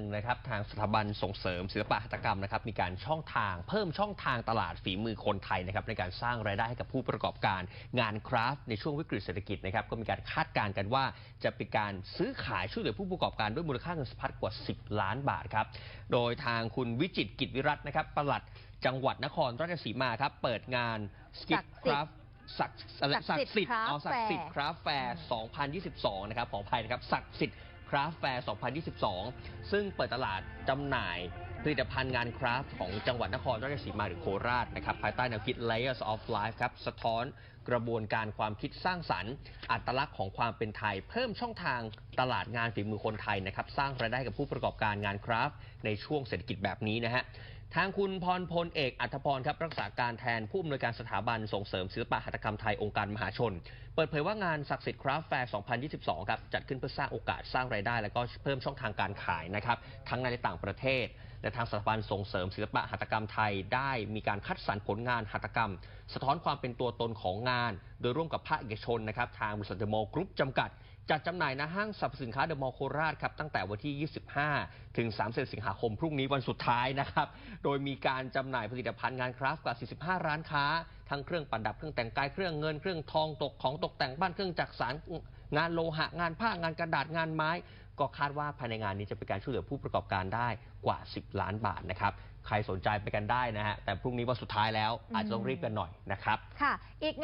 นึ่งนะครับทางสถาบันส่งเสริมศิลปะหัตถกรรมนะครับมีการช่องทางเพิ่มช่องทางตลาดฝีมือคนไทยนะครับในการสร้างรายได้ให้กับผู้ประกอบการงานคราฟต์ในช่วงวิกฤตเศรษฐกิจนะครับก็มีการคาดการณ์กันว่า จะเป็นการซื้อขายช่วยเหลือผู้ประกอบการด้วยมูลค่าเงินสะพัดกว่า 10 ล้านบาทครับโดยทางคุณวิจิตรกิจวิรัตน์นะครับปลัดจังหวัดนครราชสีมาครับเปิดงานสกิศัทกดิ์คสิทธิ์ราฟศักดิ์อะไรศัศักกดิ์ดิ์สิสิททธิ์ธิ์เอาศักดิ์สิทธิ์ Craft คราฟแฟร์ 2022 นะครับ ขออภัยนะครับ ศักดิ์สิทธิ์ คราฟแฟร์ 2022 ซึ่งเปิดตลาดจำหน่ายผลิตภัณฑ์งานคราฟของจังหวัดนครราชสีมาหรือโคราชนะครับภายใต้แนวคิด Layers of Life ครับ สะท้อนกระบวนการความคิดสร้างสรรค์ อัตลักษณ์ของความเป็นไทย เพิ่มช่องทางตลาดงานฝีมือคนไทยนะครับ สร้างรายได้กับผู้ประกอบการงานคราฟในช่วงเศรษฐกิจแบบนี้นะฮะทางคุณพรพลเอกอัธพรครับรักษาการแทนผู้อำนวยการสถาบันส่งเสริมศิลปะหัตถกรรมไทยองค์การมหาชน เปิดเผยว่างานศักดิ์สิทธิ์คราฟแฟร์ 2022 ครับจัดขึ้นเพื่อสร้างโอกาสสร้างรายได้ แล้วก็เพิ่มช่องทางการขายนะครับทั้งในและต่างประเทศ และทางสถาบันส่งเสริมศิลปะหัตถกรรมไทยได้มีการคัดสรรผลงานหัตถกรรม สะท้อนความเป็นตัวตนของงาน โดยร่วมกับภาคเอกชนนะครับทางบริษัทเดโมอลกรุ๊ปจำกัด จัดจำหน่ายณห้างสรรพสินค้าเดอะมอลล์โคราชครับตั้งแต่วันที่ 25 ถึง 30 สิงหาคมพรุ่งนี้วันสุดท้ายนะครับ โดยมีการจำหน่ายผลิตภัณฑ์งานคราฟต์กว่า 45 ร้านค้า ทั้งเครื่องประดับเครื่องแต่งกายเครื่องเงินเครื่องทองตกของตกแต่งบ้านเครื่องจักสารงานโลหะงานผ้างานกระดาษงานไม้ ก็คาดว่าภายในงานนี้จะเป็นการช่วยเหลือผู้ประกอบการได้กว่า 10 ล้านบาทนะครับใครสนใจไปกันได้นะฮะแต่พรุ่งนี้วันสุดท้ายแล้วอาจจะต้องรีบกันหน่อยนะครับ ค่ะ อีก